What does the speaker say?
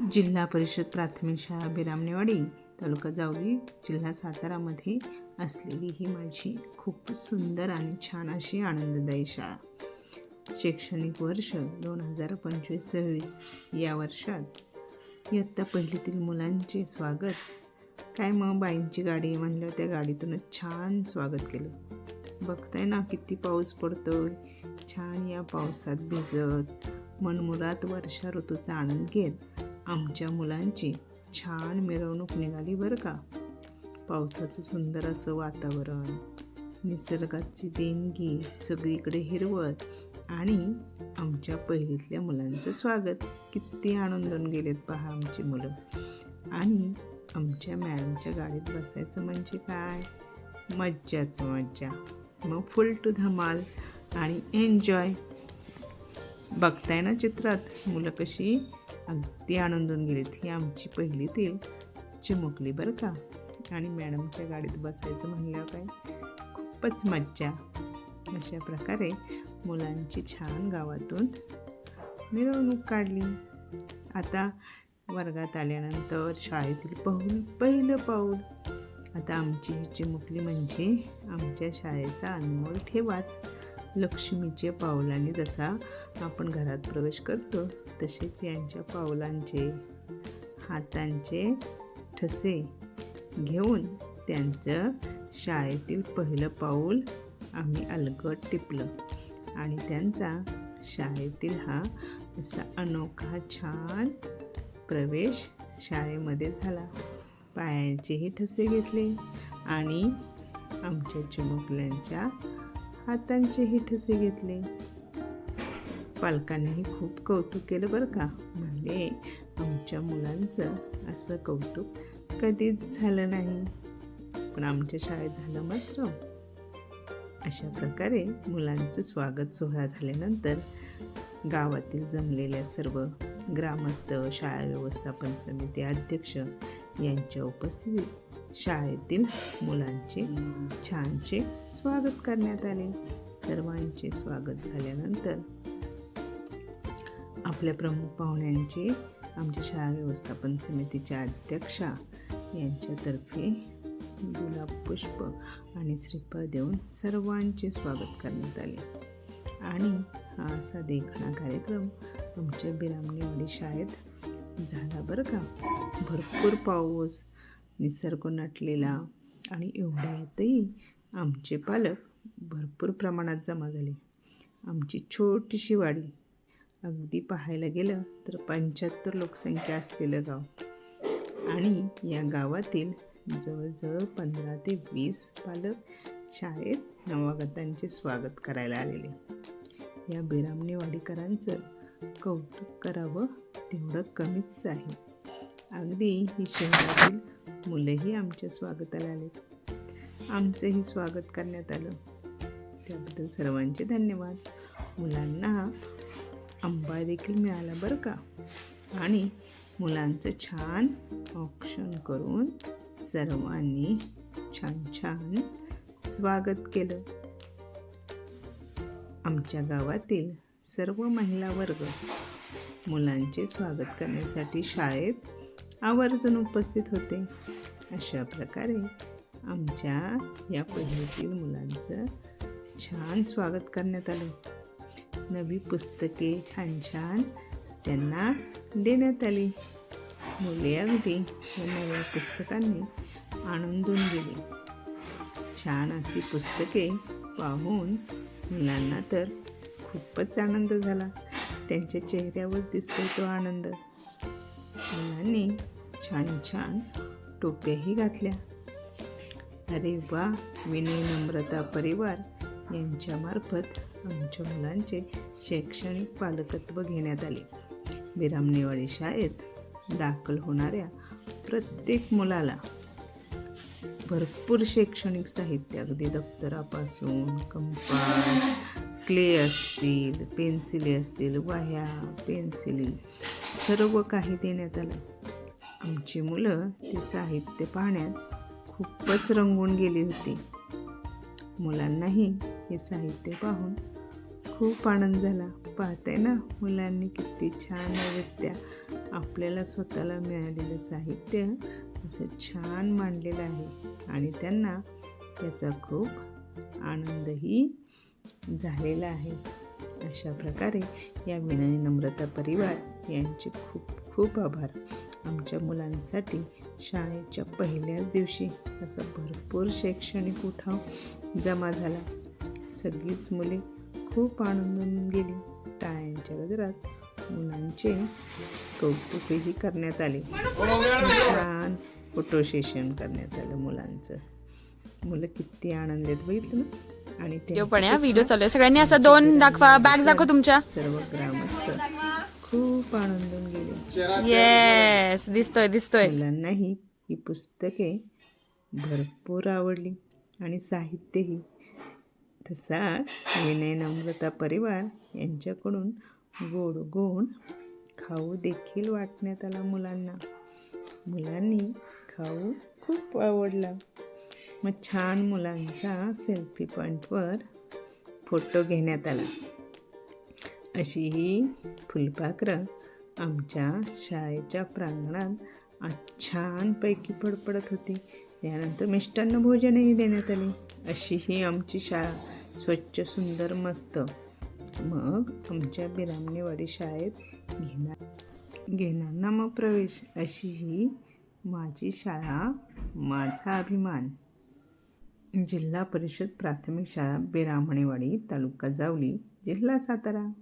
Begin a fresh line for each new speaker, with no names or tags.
जिल्हा परिषद प्राथमिक शाळा बिरामनेवाडी तालुका जावली जिल्हा सातारामध्ये असलेली ही माझी खूप सुंदर आणि छान अशी आनंददायी शाळा. शैक्षणिक वर्ष दोन हजार पंचवीस सव्वीस या वर्षात इयत्ता पहिलीतील मुलांचे स्वागत. काय मग बाईंची गाडी म्हणल्यावर त्या गाडीतूनच छान स्वागत केलं. बघताय ना किती पाऊस पडतोय. छान या पावसात भिजत मनमुरात वर्षा ऋतूचा आनंद घेत आमच्या मुलांची छान मिरवणूक निघाली बरं का. पावसाचं सुंदर असं वातावरण निसर्गाची देणगी सगळीकडे हिरवत आणि आमच्या पहिलीतल्या मुलांचं स्वागत. किती आनंदून गेलेत पहा आमची मुलं. आणि आमच्या मॅडमच्या गाडीत बसायचं म्हणजे काय? मज्जाच मज्जा. मग फुल टू धमाल आणि एन्जॉय. बघताय ना चित्रात मुलं कशी अगदी आनंदून गेलीत ही आमची पहिलीतील चिमुकली बरं का. आणि मॅडमच्या गाडीत बसायचं म्हणलं काय? खूपच मज्जा. अशा प्रकारे मुलांची छान गावातून मिरवणूक काढली. आता वर्गात आल्यानंतर शाळेतील पाहून पहिलं पाऊल. आता आमची ही चिमुकली म्हणजे आमच्या शाळेचा अनमोल ठेवाच. लक्ष्मीच्या पावलाने जसा आपण घरात प्रवेश करतो तसेच यांच्या पावलांचे हातांचे ठसे घेऊन त्यांचं शाळेतील पहिलं पाऊल आम्ही अलगट टिपलं. आणि त्यांचा शाळेतील हा असा अनोखा छान प्रवेश शाळेमध्ये झाला. पायांचेही ठसे घेतले आणि आमच्या चिमुकल्यांच्या हातांचेही ठसे घेतले. पालकांनीही खूप कौतुक केलं बरं का. म्हणजे आमच्या मुलांचं असं कौतुक कधीच झालं नाही. पण आमच्या शाळेत झालं मात्र. अशा प्रकारे मुलांचं स्वागत सोहळा झाल्यानंतर गावातील जमलेल्या सर्व ग्रामस्थ शाळा व्यवस्थापन समिती अध्यक्ष यांच्या उपस्थितीत शाळेतील मुलांचे छानसे स्वागत करण्यात आले. सर्वांचे स्वागत झाल्यानंतर आपल्या प्रमुख पाहुण्यांचे आमच्या शाळा व्यवस्थापन समितीच्या अध्यक्षा यांच्यातर्फे गुलाब पुष्प आणि श्रीफळ देऊन सर्वांचे स्वागत करण्यात आले. आणि हा असा देखणा कार्यक्रम आमच्या बिरामणेवाडी शाळेत झाला बरं का? भरपूर पाऊस निसर्ग नटलेला आणि एवढ्यातही आमचे पालक भरपूर प्रमाणात जमा झाले. आमची छोटीशी वाडी अगदी पाहायला गेलं तर पंच्याहत्तर लोकसंख्या असलेलं गाव. आणि या गावातील जवळजवळ पंधरा ते वीस पालक शाळेत नवागतांचे स्वागत करायला आलेले. या बिरामणेवाडीकरांचं कौतुक करावं तेवढं कमीच आहे. अगदी ही शहरातील मुलंही आमच्या स्वागताला आलेत. आमचंही स्वागत करण्यात आलं. त्याबद्दल सर्वांचे धन्यवाद. मुलांना आंबा देखील मिळाला बरं का? आणि मुलांचं छान ऑप्शन करून सर्वांनी छान छान स्वागत केलं. आमच्या गावातील सर्व महिला वर्ग मुलांचे स्वागत करण्यासाठी शाळेत आवर्जून उपस्थित होते. अशा प्रकारे आमच्या या पहिलीतील मुलांचं छान स्वागत करण्यात आलं. नवी पुस्तके छान छान त्यांना देण्यात आली. मुले अगदी या नव्या पुस्तकांनी आनंदून गेली. छान अशी पुस्तके पाहून मुलांना तर खूपच आनंद झाला. त्यांच्या चेहऱ्यावर दिसतो तो आनंद. मुलांनी छान छान टोप्याही घातल्या. अरे वा विनय नम्रता परिवार यांच्यामार्फत आमच्या मुलांचे शैक्षणिक पालकत्व घेण्यात आले. बिरामनेवाडी शाळेत दाखल होणाऱ्या प्रत्येक मुलाला भरपूर शैक्षणिक साहित्य अगदी दप्तरापासून कंपास क्ले असतील पेन्सिली असतील वह्या पेन्सिली सर्व काही देण्यात आलं. आमची मुलं ते साहित्य पाहण्यात खूपच रंगून गेली होती. मुलांनाही हे साहित्य पाहून खूप आनंद झाला. पाहते ना मुलांनी किती छान नृत्या आपल्याला स्वतःला मिळालेलं साहित्य असं छान मांडलेलं आहे. आणि त्यांना त्याचा खूप आनंदही झालेला आहे. अशा प्रकारे या विनय नम्रता परिवार यांचे खूप खूप आभार. आमच्या मुलांसाठी शाळेच्या पहिल्याच दिवशी असा भरपूर शैक्षणिक उठाव जमा झाला. सगळीच मुले खूप आनंदून गेली. टाळ्यांच्या गजरात मुलांचे कौतुकही करण्यात आले. छान फोटो सेशन करण्यात आलं मुलांचं. मुलं किती आनंदित बघितलं ना? आणि
व्हिडिओ पण आहे व्हिडिओ चालू आहे. सगळ्यांनी असं दोन दाखवा. बॅग दाखवा तुमच्या.
सर्व ग्रामस्थ खूप आनंदून गेले.
येस दिसतोय दिसतोय.
मुलांनाही ही पुस्तके भरपूर आवडली आणि साहित्यही. तसा विनय नम्रता परिवार यांच्याकडून गोड गोड खाऊ देखील वाटण्यात आला मुलांना. मुलांनी खाऊ खूप आवडला. मग छान मुलांचा सेल्फी पॉईंटवर फोटो घेण्यात आला. अशी ही फुलपाखरं आमच्या शाळेच्या प्रांगणात छानपैकी फडफडत होती. त्यानंतर मिष्टान्न भोजनही देण्यात आले. अशी ही आमची शाळा स्वच्छ सुंदर मस्त. मग आमच्या बिरामणेवाडी शाळेत घेणार घेणार ना मग प्रवेश. अशी ही माझी शाळा माझा अभिमान. जिल्हा परिषद प्राथमिक शाळा बिरामणेवाडी तालुका जावली जिल्हा सातारा.